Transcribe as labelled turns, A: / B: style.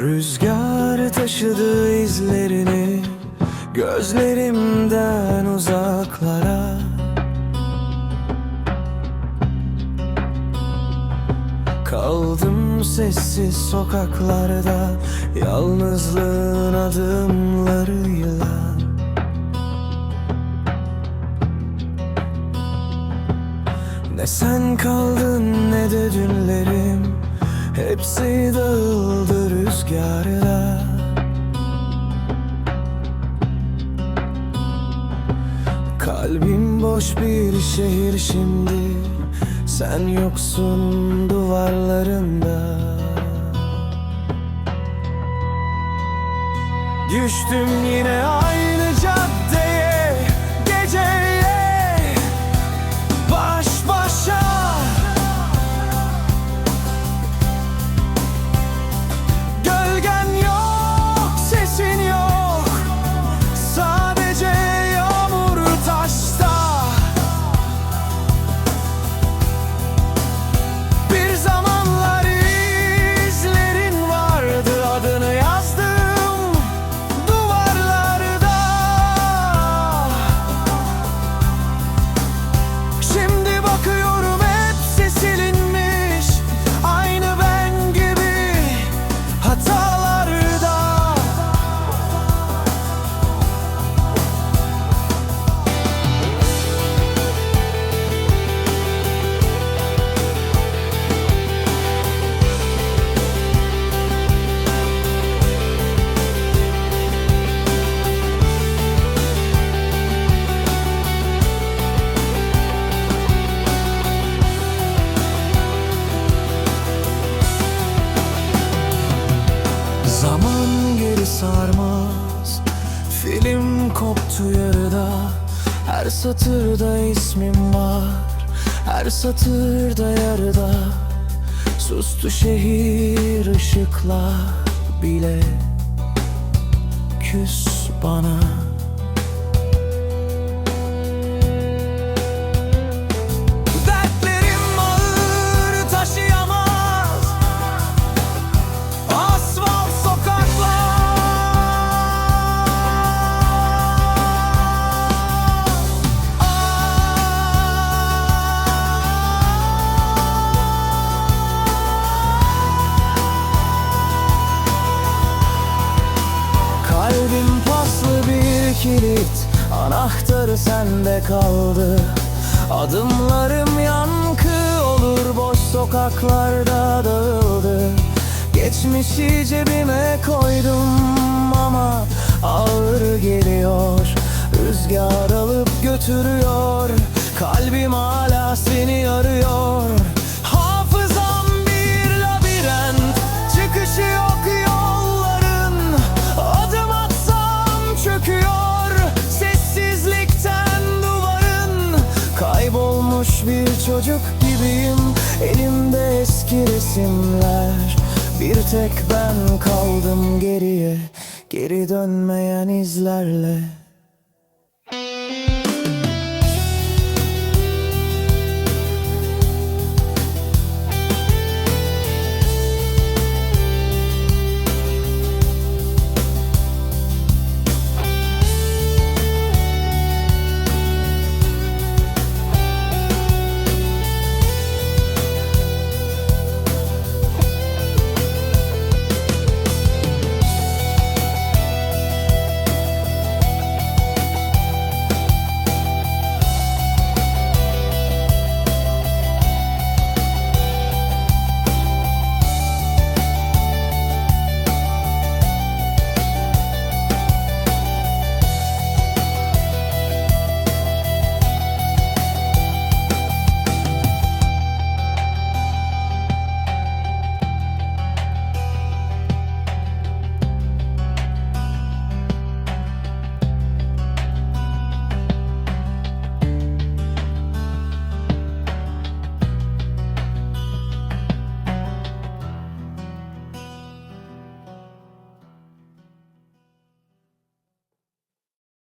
A: Rüzgar taşıdı izlerini Gözlerimden uzaklara. Kaldım sessiz sokaklarda Yalnızlığın adımlarıyla Ne sen kaldın ne de dünlerim Hepsi dağıldı rüzgarla Kalbim boş bir şehir şimdi. Sen yoksun duvarlarında. Düştüm yine aynı Film koptu yarıda Her satırda ismim var. Her satırda yarıda Sustu şehir ışıklar bile. Küs bana kilit Anahtarı sende kaldı. Adımlarım yankı olur Boş sokaklarda dağıldı. Geçmişi cebime koydum ama ağır geliyor. Rüzgar alıp götürüyor Kalbim hala Bir çocuk gibiyim. Elimde eski resimler. Bir tek ben kaldım geriye. Geri dönmeyen izlerle